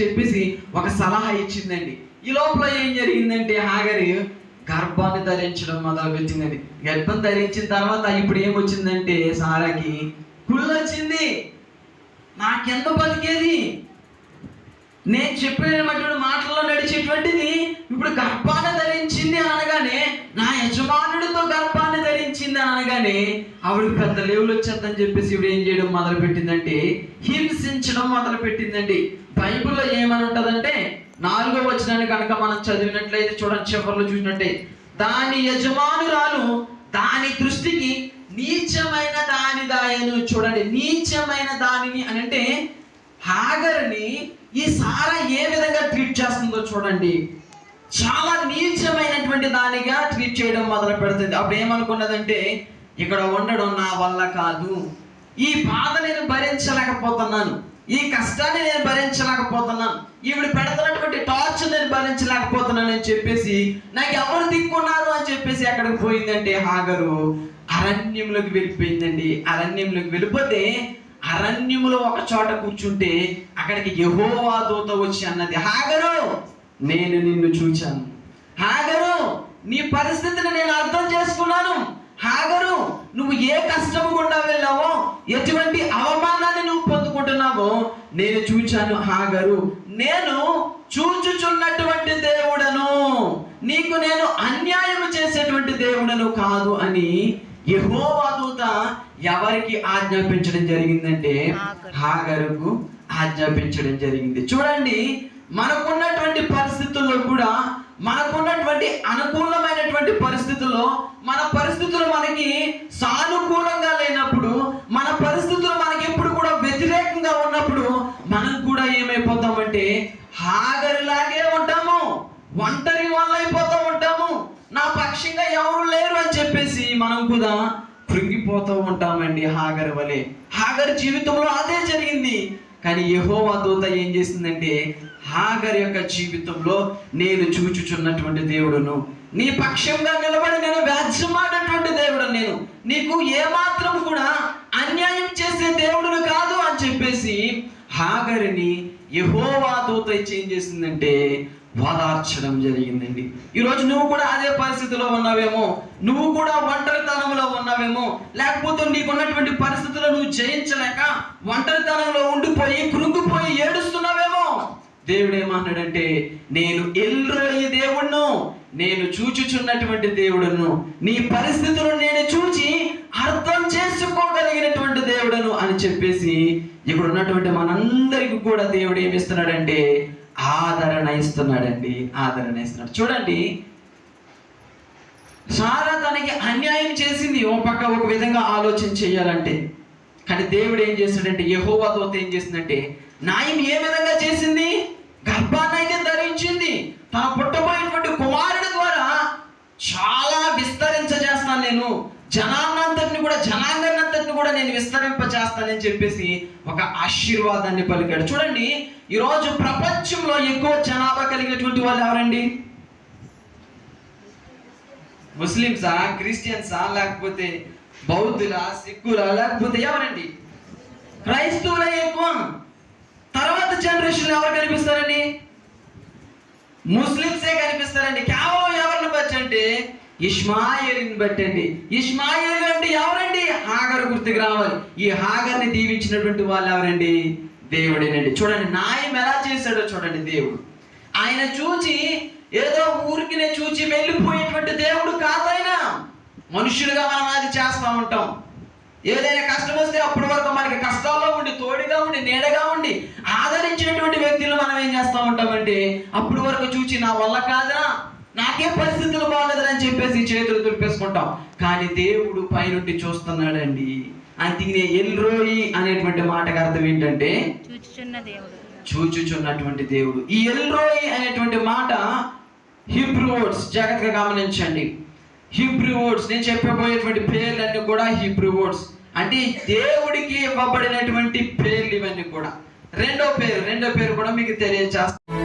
చెప్పేసి ఒక సలహా ఇచ్చిందండి. ఈ లోపల ఏం జరిగిందంటే హాగరి గర్భాన్ని ధరించడం మొదలుపెట్టిందండి. గర్భం ధరించిన తర్వాత ఇప్పుడు ఏమొచ్చిందంటే సారాకి కుళ్ళు వచ్చింది నాకెంత బతికేది? నేను చెప్పినటువంటి మాటల్లో నడిచేటువంటిది ఇప్పుడు గర్భాన్ని ధరించింది అనగానే నా యజమానుడితో గర్భాన్ని ధరించింది అనగానే ఆవిడకి పెద్ద లేవులు వచ్చేద్దని చెప్పేసి ఇప్పుడు ఏం చేయడం మొదలు పెట్టిందంటే హింసించడం మొదలు పెట్టిందండి బైబిల్లో ఏమని ఉంటుందంటే నాలుగో వచనాన్ని కనుక మనం చదివినట్లయితే చూడండి చివరిలో చూసినట్టే దాని యజమానురాలు దాని దృష్టికి నీచమైన దాని దాయను చూడండి నీచమైన దానిని అని అంటే హాగర్ని ఈ సారా ఏ విధంగా ట్రీట్ చేస్తుందో చూడండి. చాలా నీచమైనటువంటి దానిగా ట్రీట్ చేయడం మొదలు పెడుతుంది. అప్పుడు ఏమనుకున్నదంటే ఇక్కడ ఉండడం నా వల్ల కాదు. ఈ బాధ నేను భరించలేకపోతున్నాను. ఈ కష్టాన్ని నేను భరించలేకపోతున్నాను. ఈవిడ పెడుతున్నటువంటి టార్చ్ నేను భరించలేకపోతున్నాను అని చెప్పేసి నాకు ఎవరు దిక్కున్నారు అని చెప్పేసి అక్కడికి పోయిందంటే హాగరు అరణ్యంలోకి వెళ్ళిపోయిందండి. అరణ్యంలోకి వెళ్ళిపోతే అరణ్యములో ఒక చోట కూర్చుంటే అక్కడికి యహోవా దూత వచ్చి అన్నది హాగరు నేను నిన్ను చూచాను. హాగరు నీ పరిస్థితిని నేను అర్థం చేసుకున్నాను. హాగరు నువ్వు ఏ కష్టము గుండా వెళ్ళావో ఎటువంటి అవమానాన్ని నువ్వు పొందుకుంటున్నావో నేను చూచాను హాగరు. నేను చూచుచున్నటువంటి దేవుడను. నీకు నేను అన్యాయం చేసేటువంటి దేవుడను కాదు అని యెహోవా దూత ఎవరికి ఆజ్ఞాపించడం జరిగిందంటే హాగరుకు ఆజ్ఞాపించడం జరిగింది. చూడండి మనకున్నటువంటి పరిస్థితుల్లో కూడా మనకున్నటువంటి అనుకూలమైనటువంటి పరిస్థితుల్లో మన పరిస్థితులు మనకి సానుకూలంగా లేనప్పుడు మన పరిస్థితులు మనకి ఎప్పుడు కూడా వ్యతిరేకంగా ఉన్నప్పుడు మనం కూడా ఏమైపోతామంటే హాగరిలాగే ఉంటాము. ఒంటరి వల్ల అయిపోతూ ఉంటాము. నా పక్షంగా ఎవరు లేరు అని చెప్పేసి మనం కూడా కృంగిపోతూ ఉంటామండి హాగర్ వలె. హాగర్ జీవితంలో అదే జరిగింది. కానీ యెహోవా దూత ఏం చేసిందంటే హాగర్ యొక్క జీవితంలో నేను చూచుచున్నటువంటి దేవుడును. నీ పక్షంగా నిలబడి నేను వ్యాజ్యమాడినటువంటి దేవుడు నేను. నీకు ఏమాత్రం కూడా అన్యాయం చేసే దేవుడును కాదు అని చెప్పేసి హాగరిని యహోవా దూత ఏం చేసిందంటే ఓదార్చడం జరిగిందండి. ఈరోజు నువ్వు కూడా అదే పరిస్థితిలో ఉన్నావేమో? నువ్వు కూడా ఒంటరితనంలో ఉన్నావేమో? లేకపోతే నీకున్నటువంటి పరిస్థితుల్లో నువ్వు జయించలేక ఒంటరితనంలో ఉండిపోయి కృంగిపోయి ఏడుస్తున్నావేమో? దేవుడు ఏమన్నాడంటే నేను ఎల్రోయి దేవుణ్ణు నేను చూచుచున్నటువంటి దేవుడును నీ పరిస్థితులను నేను చూచి అర్థం చేసుకోగలిగినటువంటి దేవుడను అని చెప్పేసి ఇక్కడ ఉన్నటువంటి మనందరికి కూడా దేవుడు ఏమిస్తున్నాడంటే ఆదరణ ఇస్తున్నాడండి ఆదరణ ఇస్తున్నాడు చూడండి సారా తనకి అన్యాయం చేసింది ఓ పక్క ఒక విధంగా ఆలోచన చేయాలంటే కానీ దేవుడు ఏం చేస్తాడంటే యహోవా దోత ఏం చేసిందంటే న్యాయం ఏ విధంగా చేసింది? గర్భాన్నైతే ధరించింది. తన పుట్టబోయినటువంటి కుమారుడి ద్వారా చాలా విస్తరించ చేస్తాను నేను. జనా నేను విస్తరింప చేస్తానని చెప్పేసి ఒక ఆశీర్వాదాన్ని పలికాడు. చూడండి ఈరోజు ప్రపంచంలో ఎక్కువ జనాభా కలిగినటువంటి వాళ్ళు ఎవరండి? ముస్లిమ్సా క్రిస్టియన్సా లేకపోతే బౌద్ధులా సిక్కులా లేకపోతే ఎవరండి? క్రైస్తవులే ఎక్కువ. తర్వాత జనరేషన్ ఎవరు కనిపిస్తారండి? ముస్లిమ్సే కనిపిస్తారండి. కేవలం ఎవరిని బట్టి అంటే ఇస్మాయిల్ని బట్టండి. ఇష్మాయిల్ అంటే ఎవరండి? హాగర్ గుర్తుకు రావాలి. ఈ హాగర్ని దీవించినటువంటి వాళ్ళు ఎవరండి? దేవుడేనండి. చూడండి నాయం ఎలా చేశాడో చూడండి దేవుడు. ఆయన చూచి ఏదో ఊరికినే చూచి వెళ్ళిపోయేటువంటి దేవుడు కాదైనా మనుషులుగా మనం అది చేస్తూ ఉంటాం. ఏదైనా కష్టం వస్తే అప్పటి వరకు మనకి కష్టాల్లో ఉండి తోడుగా ఉండి నీడగా ఉండి ఆదరించినటువంటి వ్యక్తులు మనం ఏం చేస్తూ ఉంటామంటే అప్పటి వరకు చూచి నా వల్ల కాదురా. నాకే పరిస్థితులు బాగలేదని చెప్పేసి చేతులు దులిపేసుకుంటాం కానీ దేవుడు పైనుండి చూస్తున్నాడండి. అందుకనే ఎల్రోయి అనేటువంటి మాటకు అర్థం ఏంటంటే చూచుచున్నటువంటి దేవుడు. ఈ ఎల్రోయి అనేటువంటి మాట హిబ్రూ వర్డ్స్ జాగ్రత్తగా గమనించండి. హిబ్రూ వర్డ్స్ నేను చెప్పబోయేటువంటి పేర్లన్నీ కూడా హిబ్రూ వర్డ్స్ అంటే దేవుడికి ఇవ్వబడినటువంటి పేర్లు ఇవన్నీ కూడా. రెండో పేరు రెండో పేరు కూడా మీకు తెలియజేస్తాను